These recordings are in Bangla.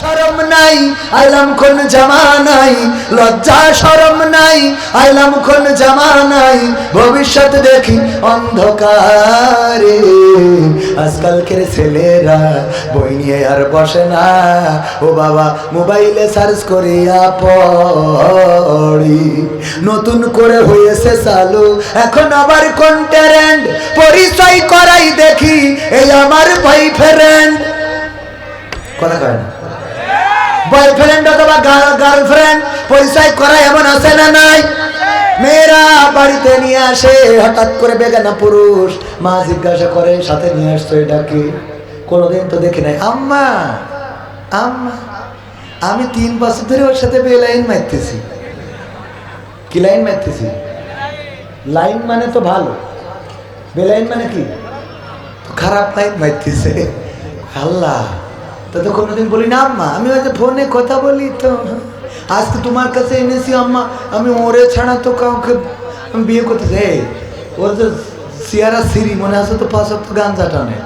শরম নাই, আইলাম কোন জামানাই লজ্জা শরম নাই, আইলাম কোন জামানাই ভবিষ্যৎ দেখি অন্ধকারে। আজকালকের ছেলেরা বই নিয়ে আর বসে না, ও বাবা মোবাইলে সার্চ করিয়া পড়ি। নতুন করে হয়েছে চালু, এখন আবার কোন ট্যারেন্ট পরিচয় করাই দেখি, এই আমার ভাই ফ্রেন্ড কথা কয় না। বয়ফ্রেন্ড অথবা গার্লফ্রেন্ড পরিচয় করা এমন আছে না নাই? মেয়েরা বাড়িতে নিয়ে আসে, হঠাৎ করে বেগানা পুরুষ মা জিজ্ঞাসা করে, সাথে নিয়ে আসতো এটা কি? কোনোদিন তো দেখি নাই। আম্মা আম্মা, আমি তিন বছর ধরে ওর সাথে বে লাইন মারতেছি। কি লাইন মারতেছি? লাইন মানে তো ভালো। বেলাইন মানে কি? খারাপ লাইন মারতেছে। আল্লাহ। তা তো কোনোদিন বলি না, আম্মা। আমি যে ফোনে কথা বলি তো। আজকে তোমার কাছে এনেছি, আম্মা। আমি ওরে ছাড়া তো কাউকে আমি বিয়ে করতে চাই। ওর তো সিয়ারা সিরি, মনে আছে তো পাঁচ তো গাঞ্জা টানে।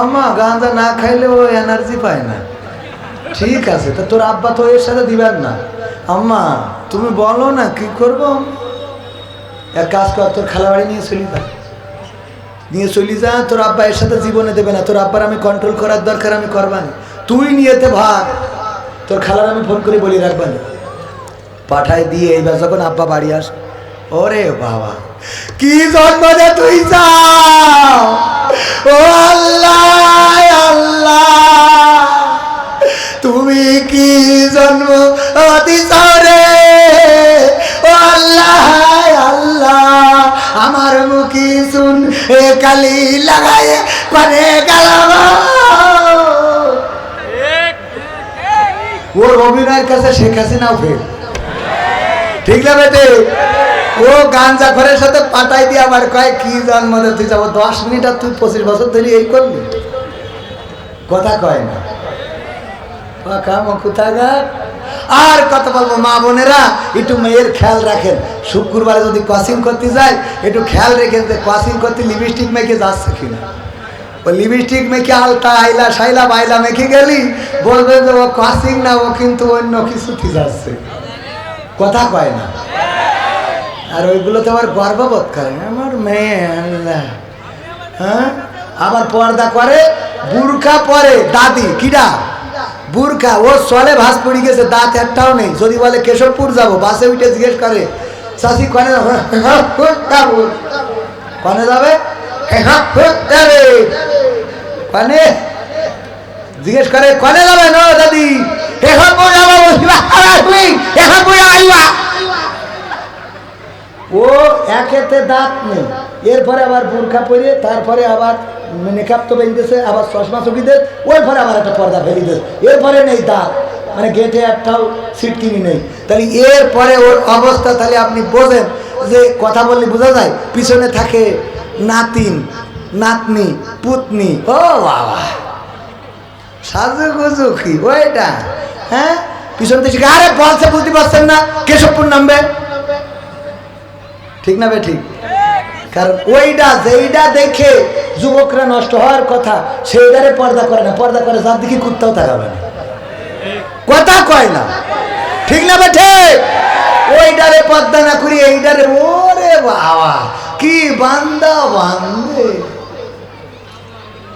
আম্মা গাঞ্জা না খাইলে ও এনার্জি পায় না। ঠিক আছে, তা তোর আব্বা তো এর সাথে দিবেন না। আম্মা, তুমি বলো না, কি করব? এক কাজ কর, তোর খালাবাড়ি নিয়ে চলি যা। নিয়ে চলি যা, তোর আব্বা এর সাথে জীবনে দেবে না। তোর আব্বার আমি কন্ট্রোল করার দরকার, আমি করবানি। তুই নিয়েতে ভাগ। তোর খালার আমি ফোন করে বলি রাখবানি পাঠাই দিয়ে এইবার যখন আব্বা বাড়ি আস, ওরে বাবা, কি জন্ম দে তুই যাও ও আল্লাহ আল্লাহ, তুমি কি জন্ম দিছ রে? ও আল্লাহ আল্লাহ, আমার মুখি শুন কালি লাগায় পানে গেলাম ওর অভিনয়ের কাছে শেখ হাসিনাও ফেল ঠিক না বেটে? ও গাঞ্জা ঘরের সাথে পাঠাই দিয়ে আবার কয়, কি জন্ম তুই যাব? দশ মিনিট আর তুই পঁচিশ বছর ধরে এই করলি? কথা কয় না। আর কত বলব মা বোনেরা, একটু মেয়ের খেয়াল রাখেন। শুক্রবারে যদি ক্রসিং করতে যায়, একটু খেয়াল রেখেন যে ক্রসিং করতে লিপস্টিক মেখে যাচ্ছে কিনা। লিপস্টিক মেখে আলতা আইলা সাইলা বাইলা মেখে গেলি বলবে যে ও কাসিং না ও কিন্তু অন্য কিছু কিছুতে যাচ্ছে কথা কয় না আর ওইগুলোতে আবার গর্ববোধ করে আমার মেয়ে হ্যাঁ আবার পর্দা করে বুরখা পরে দাদি কিডা বুরখা ও চলে ভাস পড়ে গেছে দাঁত একটাও নেই যদি বলে কেশবপুর যাব বাসে উঠে জিজ্ঞেস করে চাষি কনে কনে যাবে যাবে কনে? জিজ্ঞেস করে, কনে যাবে? না, দাদি। এখন যাব এখন আইবা ও একেতে দাঁত নেই। এরপরে আবার বোরখা পরে তারপরে আবার মেকআপ তো বেঁধেছে আবার চশমা চুকি দে ওই পরে আবার একটা পর্দা ফেলি দে এরপরে নেই দাঁত। মানে গেটে একটাও সিট কিনি নেই। তাহলে এরপরে ওর অবস্থা তাহলে আপনি বোঝেন যে কথা বললে বোঝা যায়, পিছনে থাকে নাতিন। নাতনি, পুতনি। ও বাবা। সাজু গুজু কি? ওইটা। হ্যাঁ? পিছন থেকে আরে বলছে, বুঝতে পারছেন না। কেশবপুর নামবে। ঠিক না বে, ঠিক? কারণ ওইটা, যেইটা দেখে যুবকরা নষ্ট হওয়ার কথা, সেইটারে পর্দা করে না। পর্দা করে যার দিকে কুত্তাও তাকাবে না। কথা কয় না। ঠিক না বে, ঠিক? ওইটারে পর্দা না করি এইটারে ওরে বাবা, কি বান্দা বান্দে।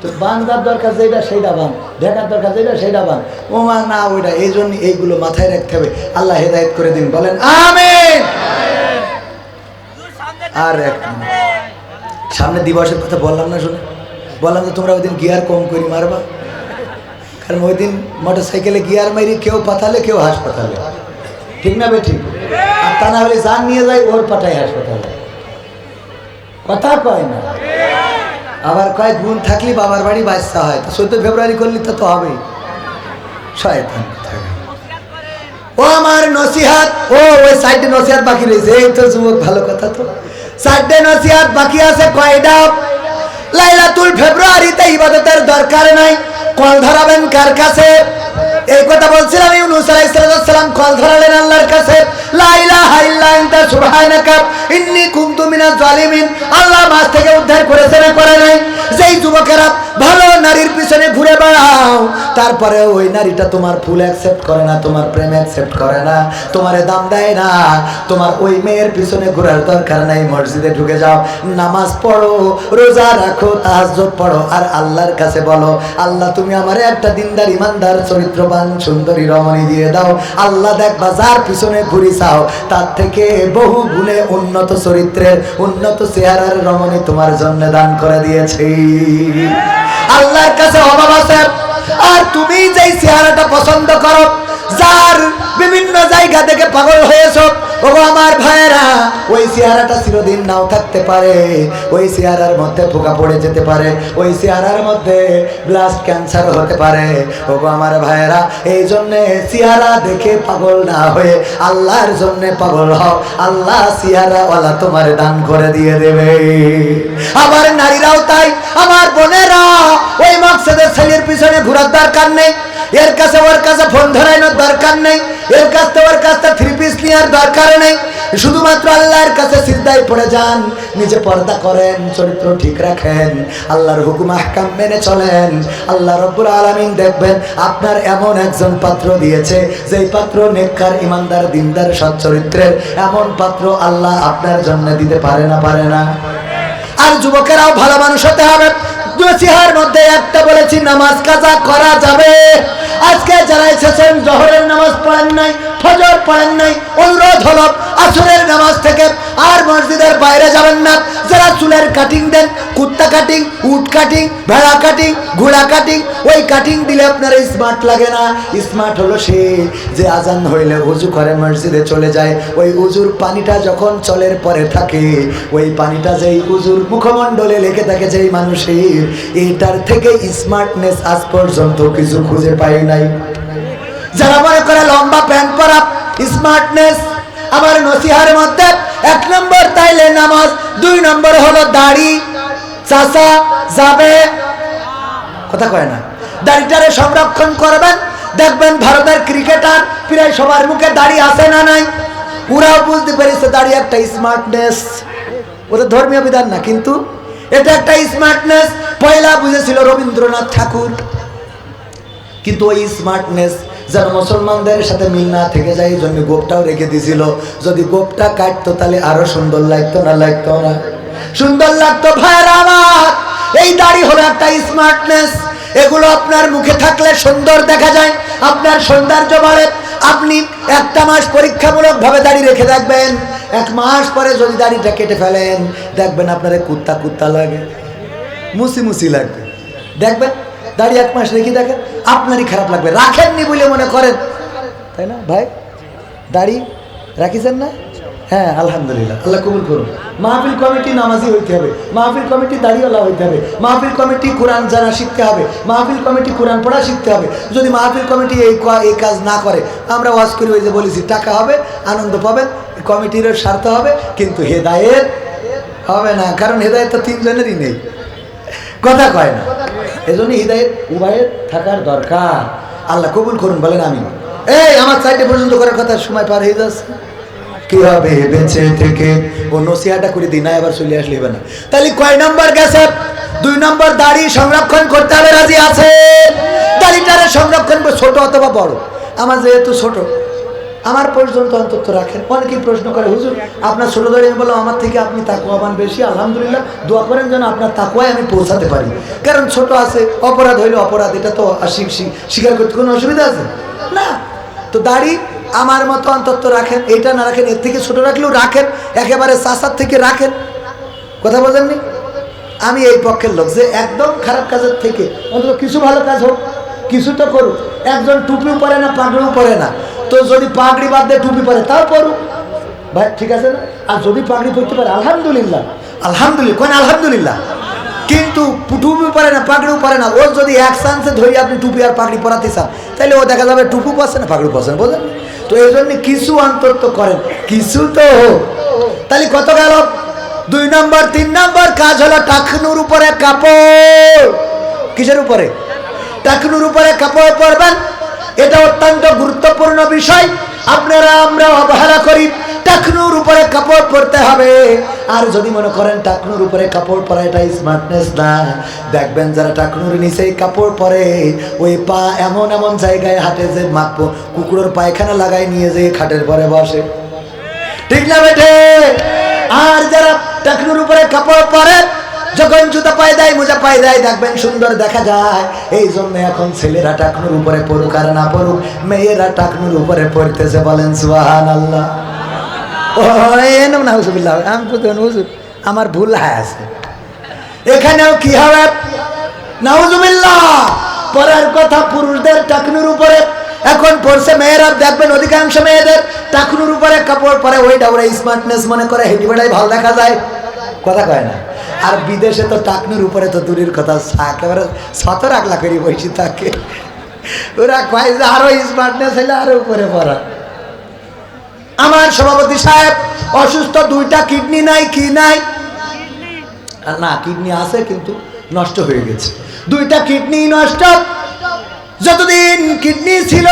তো বান্দার দরকার যেটা সেইটা বান। দেখার দরকার যেটা সেইটা বান। ও মা না ওইটা এই জন্য এইগুলো মাথায় রাখতে হবে। আল্লাহ হেদায়ত করে দিন। বলেন, আমিন! আর সামনে দিবসের কথা বললাম না শুনে? বললাম যে তোমরা ওই দিন গিয়ার কম করি মারবা। কারণ ওই দিন মোটর সাইকেলে গিয়ার মারি কেউ পাঠালে, কেউ হাসপাতালে। ঠিক না বে ঠিক আর তা না হলে যান নিয়ে যায়, ওর পাঠায় হাসপাতালে। কথা কয় না। আবার কয় গুণ থাকলে বাবার বাড়ি বাচ্চা হয়। চোদ্দ ফেব্রুয়ারি করলে তো হবেই। শয়তান ও আমার নসিহাত, ও, ওই সাইডে নসিহাত বাকি রয়েছে। এই তো যুবক, ভালো কথা তো। সাইডে নসিহাত বাকি আছে কয়টা লাইলাতুল ফেব্রুয়ারিতে ইবাদতের দরকার নাই। কল ধরাবেন কার কাছে? এই কথা বলছিলাম ইউনুস আলাইহিস সালাম কল ধরালেন আল্লাহর কাছে। লা ইলাহা ইল্লা সুবহানাকা, ইন্নী কুনতু মিনাজ জালিমিন। আল্লাহ মাছ থেকে উদ্ধার তারপরে ওই নারীটা তোমার ফুল অ্যাকসেপ্ট করে না, তোমার প্রেম অ্যাকসেপ্ট করে না, তোমারে দাম দেয় না। তোমার ওই মেয়ের পিছনে ঘোরার দরকার নাই, মসজিদে ঢুকে যাও, নামাজ পড়ো, রোজা রাখো, তাহাজ্জুদ পড়ো, আর আল্লাহর কাছে বলো, আল্লাহ, তুমি আমারে একটা দিনদার ইমানদার চরিত্রবান, সুন্দরী রমণী দিয়ে দাও। আল্লাহ, দেখবা যার পিছনে ঘুরি চাও, তার থেকে বহু গুণে উন্নত চরিত্রের, উন্নত চেহারার রমণী তোমার জন্য দান করে দিয়েছে। আল্লাহর কাছে অভাব আছে। আর তুমি যেই চেহারাটা পছন্দ করো, যার বিভিন্ন জায়গা থেকে পাগল হয়েছো ও আমার ভাইয়েরা, ওই চেহারাটা চিরদিন নাও থাকতে পারে, ওই চেহারার মধ্যে পোকা পড়ে যেতে পারে, ওই চেহারার মধ্যে ব্লাস্ট ক্যান্সার হতে পারে। ও আমার ভাইয়েরা, এই জন্যে চেহারা দেখে পাগল না হয়ে আল্লাহর জন্য পাগল হও। আল্লাহ চেহারাওয়ালা তোমার দান করে দিয়ে দেবে। আমার নারীরাও তাই, আমার বোনেরা, ওই দরকার নেই। এর কাছে ওর কাছে ফোন ধরানোর দরকার নেই। এর কাছ থেকে ওর কাছ থেকে থ্রি পিস নেওয়ার দরকার নেই। শুধুমাত্র আল্লাহর কাছে সিদ্ধায় পড়ে যান, নিজে পর্দা করেন, চরিত্র ঠিক রাখেন, আল্লাহর হুকুম, আহকাম মেনে চলেন, আল্লাহ রব্বুল আলামিন দেখবেন আপনার এমন একজন পাত্র দিয়েছে, যেই পাত্র নেককার, ইমানদার, দিনদার, সৎ চরিত্রের। এমন পাত্র আল্লাহ আপনার জন্য দিতে পারে না পারে না। আর যুবকেরাও ভালো মানুষ হতে হবে। নসিহার মধ্যে একটা বলেছি, নামাজ কাজা করা যাবে। আজকে যারা এসেছেন, জহরের নামাজ পড়েন নাই, ফজর পড়েন নাই, অনুরোধ হল আসরের নামাজ থেকে আর মসজিদের বাইরে যাবেন না। যারা চুলের কাটিং দেন, কুত্তা কাটিং উট কাটিং ভেড়া কাটিং ঘোড়া কাটিং ওই কাটিং দিলে আপনার স্মার্ট লাগে না। স্মার্ট হলো সে যে আজান হইলে উজু করে মসজিদে চলে যায়। ওই উজুর পানিটা যখন চলের পরে থাকে, ওই পানিটা যেই উজুর মুখমণ্ডলে লেগে থাকে যেই মানুষের, এটার থেকে স্মার্টনেস আজ পর্যন্ত কিছু খুঁজে পাই নাই। যারা মনে করে লম্বা প্যান্ট পরা স্মার্টনেস আমার নসিহার মধ্যে এক নম্বর তাইলে নামাজ, দুই নম্বর হলো দাড়ি। চাষা যাবে? কথা কয় না। দাড়িটারে সংরক্ষণ করবেন, দেখবেন ভারতের ক্রিকেটার প্রায় সবার মুখে দাড়ি আছে না নাই। ওরাও বুঝতে পেরেছে দাড়ি একটা স্মার্টনেস। ওদের ধর্মীয় বিধান না, কিন্তু এটা একটা স্মার্টনেস। পয়লা বুঝেছিল রবীন্দ্রনাথ ঠাকুর। কিন্তু ওই স্মার্টনেস যেন মুসলমানদের সাথে মিল না থেকে যায় জন্য গোপটাও রেখে দিছিল যদি গোপটা কাটতো, তাহলে আরও সুন্দর লাগতো না লাগতো না? সুন্দর লাগতো ভাইরা আমার এই দাড়ি হলো একটা স্মার্টনেস এগুলো আপনার মুখে থাকলে সুন্দর দেখা যায়। আপনার সৌন্দর্য বাড়ে। আপনি একটা মাস পরীক্ষামূলক ভাবে দাড়ি রেখে দেখবেন। এক মাস পরে যদি দাড়িটা কেটে ফেলেন, দেখবেন আপনার কুত্তা কুত্তা লাগে। মুসি মুসি লাগবে। দেখবেন? দাড়ি এক মাস রেখে দেখেন, আপনারই খারাপ লাগবে। রাখেননি বলে মনে করেন। তাই না, ভাই? দাড়ি রাখিছেন না? হ্যাঁ আলহামদুলিল্লাহ। আল্লাহ কবুল করুন। মাহফিল কমিটি নামাজি হইতে হবে। মাহফিল কমিটি দাড়িওয়ালা হইতে হবে। মাহফিল কমিটি কোরআন জানা শিখতে হবে। মাহফিল কমিটি কোরআন পড়া শিখতে হবে। যদি মাহফিল কমিটি এই এই কাজ না করে, আমরা ওয়াজ করি, ওই যে বলেছি, টাকা হবে, আনন্দ পাবেন কমিটিরও স্বার্থ হবে, কিন্তু হেদায়েত হবে না, কারণ হেদায়েত তো তিনজনেরই নেই। কথা কয় না। এজন্য হৃদয়ের উভয়ের থাকার দরকার। আল্লাহ কবুল করুন, বলেন আমি এই, আমার চারটে পর্যন্ত করার কথা সময় পার হয়ে যাচ্ছে। কি হবে বেঁচে থেকে? ও নসিহাটা করে দিই, না, এবার চলে আসলে হবে না। তাহলে কয় নম্বর গেছে? দুই নম্বর দাড়ি সংরক্ষণ করতে হবে, রাজি আছে দাড়িটারে সংরক্ষণ ছোট অথবা বড়? আমার যেহেতু ছোট আমার পর্যন্ত অন্তত রাখেন। অনেকেই প্রশ্ন করে, হুজুর, আপনার ছোট দাঁড়ি আমি বললাম, আমার থেকে আপনি তাকুয়াবান বেশি, আলহামদুলিল্লাহ, দোয়া করেন যেন আপনার তাকুয়ায় আমি পৌঁছাতে পারি। কারণ ছোট আছে, অপরাধ হইলে অপরাধ, এটা তো স্বীকার করতে কোনো অসুবিধা আছে? না। তো দাড়ি আমার মতো অন্তত রাখেন, এটা না রাখেন, এর থেকে ছোট রাখলেও রাখেন, একেবারে চাষার থেকে রাখেন। কথা বলেননি? আমি এই পক্ষের লোক যে একদম খারাপ কাজের থেকে, অন্তত কিছু ভালো কাজ হোক, কিছু তো করুক, একজন টুপিও পরে না পাগড়িও পরে না তো যদি পাগড়ি বাদ দিয়ে টুপি পরে তাও পড়ুক ভাই, ঠিক আছে না? আর যদি পাগড়ি পরতে পারে, আলহামদুলিল্লাহ। আলহামদুলিল্লাহ, কোন আলহামদুলিল্লাহ? কিন্তু টুপি পরে না, পাগড়িও পরে না। ওর যদি এক চান্সে ধরি আপনি টুপি আর পাগড়ি পরাতে চান, তাহলে ও দেখা যাবে টুপু পাচ্ছে না পাগড়ি পাচ্ছে না, বোঝেন? তো এই জন্য কিছু অন্তত করেন, কিছু তো তাহলে কত গেল? দুই নম্বর, তিন নম্বর কাজ হলো টাকনুর উপরে কাপড়। কিসের উপরে? টাকনুর উপরে কাপড় পরবেন এটা অত্যন্ত গুরুত্বপূর্ণ বিষয়। আপনারা আমরা অবহেলা করি, টাকনুর উপরে কাপড় পরতে হবে। আর যদি মনে করেন টাকনুর উপরে কাপড় পরা এটা স্মার্টনেস না, দেখবেন যারা টাকনুর নিচেই কাপড় পরে, ওই পা এমন এমন জায়গায় হাঁটে যে মাপো, কুকুরের পায়খানা লাগাই নিয়ে যে খাটের পরে বসে। ঠিক না বেঠে? আর যারা টাকনুর উপরে কাপড় পরে যখন জুতা পায়ে দেয় মোজা পায়ে দেয় দেখবেন সুন্দর দেখা যায়। এই জন্য এখন ছেলেরা টাকনুর উপরে পড়ুক আর না পড়ুক, মেয়েরা টাকনুর উপরে পড়তেছে বলেন সুহান আল্লাহ আমার ভুল হয়ে আছে। এখানেও কি হবে? নাউজুবিল্লাহ পরের কথা পুরুষদের টাকনুর উপরে, এখন পড়ছে মেয়েরা, দেখবেন অধিকাংশ মেয়েদের টাকনুর উপরে কাপড় পরে, ওইটা ওরা স্মার্টনেস মনে করে, হেঁটে বেড়াই ভালো দেখা যায়। কথা কয় না? আর বিদেশে তো টাকনুর উপরে তো দূরের কথা একেবারে সতেরো আগলা করি বসে থাকে ওরা কয় যে আরও স্মার্টনেস হলে আরও উপরে পড়া। আমার সভাপতি সাহেব, অসুস্থ, দুইটা কিডনি নাই, কি নাই? না, কিডনি আছে কিন্তু নষ্ট হয়ে গেছে। দুইটা কিডনি নষ্ট। যতদিন কিডনি ছিল,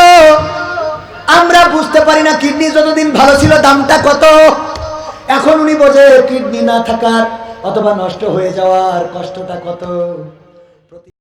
আমরা বুঝতে পারি না কিডনি যতদিন ভালো ছিল, দামটা কত। এখন উনি বোঝে কিডনি না থাকার অথবা নষ্ট হয়ে যাওয়ার কষ্টটা কত?